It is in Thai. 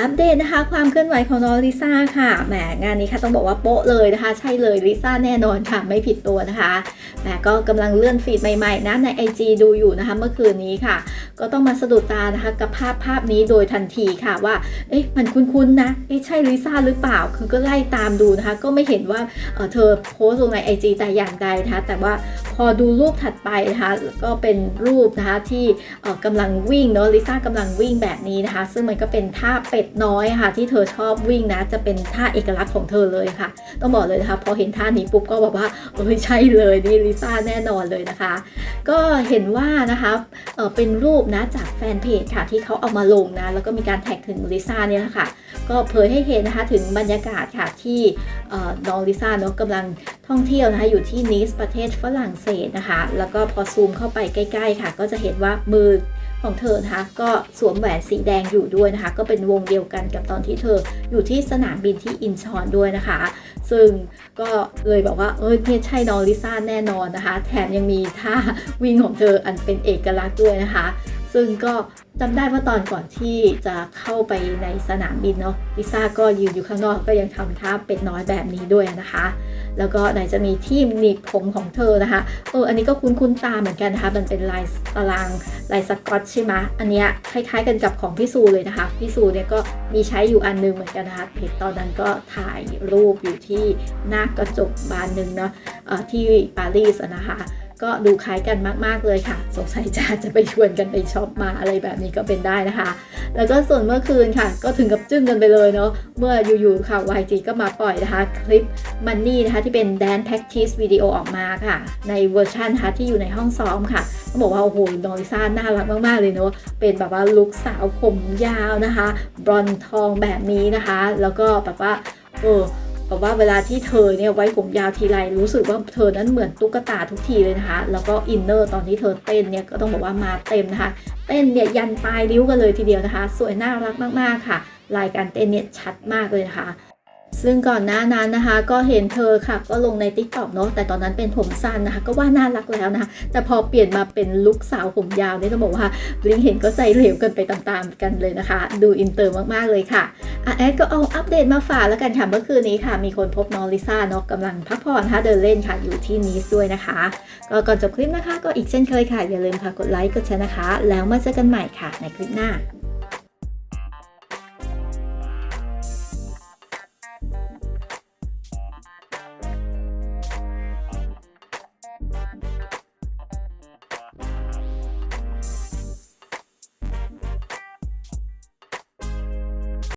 อัปเดตนะคะความเคลื่อนไหวของน้องลิซ่าค่ะแหมงานนี้ค่ะต้องบอกว่าโป๊ะเลยนะคะ ใช่เลยลิซ่าแน่นอนค่ะไม่ผิดตัวนะคะแหมก็กำลังเลื่อนฟีดใหม่ๆนะใน IG ดูอยู่นะคะเมื่อคืนนี้ค่ะ ก็ต้องมาสะดุดตานะคะกับภาพภาพนี้โดยทันทีค่ะว่าเอ๊ะมันคุ้นๆนะเอ๊ะใช่ลิซ่าหรือเปล่าคือก็ไล่ตามดูนะคะ ก็ไม่เห็นว่าเออเธอโพสต์ลงใน IG แต่อย่างใดนะคะแต่ว่า อดูรูปถัดไปนะคะก็เป็นรูปนะคะที่เอ่อกำลังวิ่งเนาะลิซ่ากำลังวิ่งแบบนี้นะคะ ซึ่งมันก็เป็นท่าเป็ดน้อยค่ะ ที่เธอชอบวิ่งนะ จะเป็นท่าเอกลักษณ์ของเธอเลยค่ะ ต้องบอกเลยนะคะพอเห็นท่านี้ปุ๊บก็แบบว่าเอ้ยใช่เลยนี่ลิซ่าแน่นอนเลยนะคะ ก็เห็นว่านะคะเออเป็นรูปนะจากแฟนเพจค่ะที่เขาเอามาลงนะแล้วก็มีการแท็กถึงลิซ่าเนี่ยแหละค่ะก็เผยให้เห็นนะคะถึงบรรยากาศค่ะที่เออน้องลิซ่าเนาะกำลัง ท่องเที่ยวนะคะอยู่ที่นิสประเทศฝรั่งเศสนะคะ แล้วก็พอซูมเข้าไปใกล้ ๆ ค่ะ ก็จะเห็นว่ามือของเธอนะคะก็สวมแหวนสีแดงอยู่ด้วยนะคะ ก็เป็นวงเดียวกันกับตอนที่เธออยู่ที่สนามบินที่อินชอนด้วยนะคะ ซึ่งก็เลยบอกว่าเออเนี่ยใช่น้องลิซ่าแน่นอนนะคะ แถมยังมีท่าวิ่งของเธออันเป็นเอกลักษณ์ด้วยนะคะ ซึ่งก็จำได้ว่าตอนก่อนที่จะเข้าไปในสนามบินเนาะลิซ่าก็ยืนอยู่ข้างนอกก็ยังทำท่าเป็ดน้อยแบบนี้ด้วยนะคะ แล้วก็ไหนจะมีที่หนีบผมของเธอนะคะเอออันนี้ก็คุ้นๆตาเหมือนกันนะคะ มันเป็นลายตารางลายสกอตใช่ไหมอันเนี้ยคล้ายๆกันกับของพี่ซูเลยนะคะพี่ซูเนี่ยก็มีใช้อยู่อันนึงเหมือนกันนะคะเพจตอนนั้นก็ถ่ายรูปอยู่ที่หน้ากระจกบานหนึ่งเนาะที่ปารีสนะคะ ก็ดูคล้ายกันมากๆเลยค่ะ สงสัยจะจะไปชวนกันไปช็อปมาอะไรแบบนี้ก็เป็นได้นะคะ แล้วก็ส่วนเมื่อคืนค่ะ ก็ถึงกับจึ้งกันไปเลยเนาะเมื่ออยู่ๆค่ะ YG ก็มาปล่อยนะคะคลิปมันนี่นะคะที่เป็น Dance Practice วิดีโอออกมาค่ะ ในเวอร์ชันนะคะที่อยู่ในห้องซ้อมค่ะต้องบอกว่าโอ้โหน้องลิซ่าน่ารักมากๆเลยเนาะเป็นแบบว่าลุคสาวผมยาวนะคะ บรอนซ์ทองแบบนี้นะคะ แล้วก็แบบว่าเออ แบบว่าเวลาที่เธอเนี่ยไว้ผมยาวทีไรรู้สึกว่าเธอนั้นเหมือนตุ๊กตาทุกทีเลยนะคะ แล้วก็อินเนอร์ตอนที่เธอเต้นเนี่ยก็ต้องบอกว่ามาเต็มนะคะ เต้นเนี่ยยันปลายริ้วกันเลยทีเดียวนะคะ สวยน่ารักมากๆค่ะ ลายการเต้นเนี่ยชัดมากเลยนะคะ ซึ่งก่อนหน้านั้นนะคะ ก็เห็นเธอค่ะ ก็ลงใน t ิ k t o k เนาะแต่ตอนนั้นเป็นผมสั้นนะคะ ก็ว่าน่ารักแล้วนะคะ แต่พอเปลี่ยนมาเป็นลุคสาวผมยาวเนี่ยต้องบอกว่าลิงเห็นก็ใจเหลวกันไปตามๆกันเลยนะคะ ดูอินเตอร์มากๆเลยค่ะอะแอดก็เอาอัปเดตมาฝากแล้วกันค่ะเมื่อคืนนี้ค่ะ มีคนพบน้องลิซ่าเนาะกำลังพักผ่อนนะคะเดินเล่นค่ะอยู่ที่นีสด้วยนะคะ ก็ก่อนจบคลิปนะคะ ก็อีกเช่นเคยค่ะอย่าลืมค่ะกดไลค์กดแชร์นะคะ แล้วมาเจอกันใหม่ค่ะในคลิปหน้า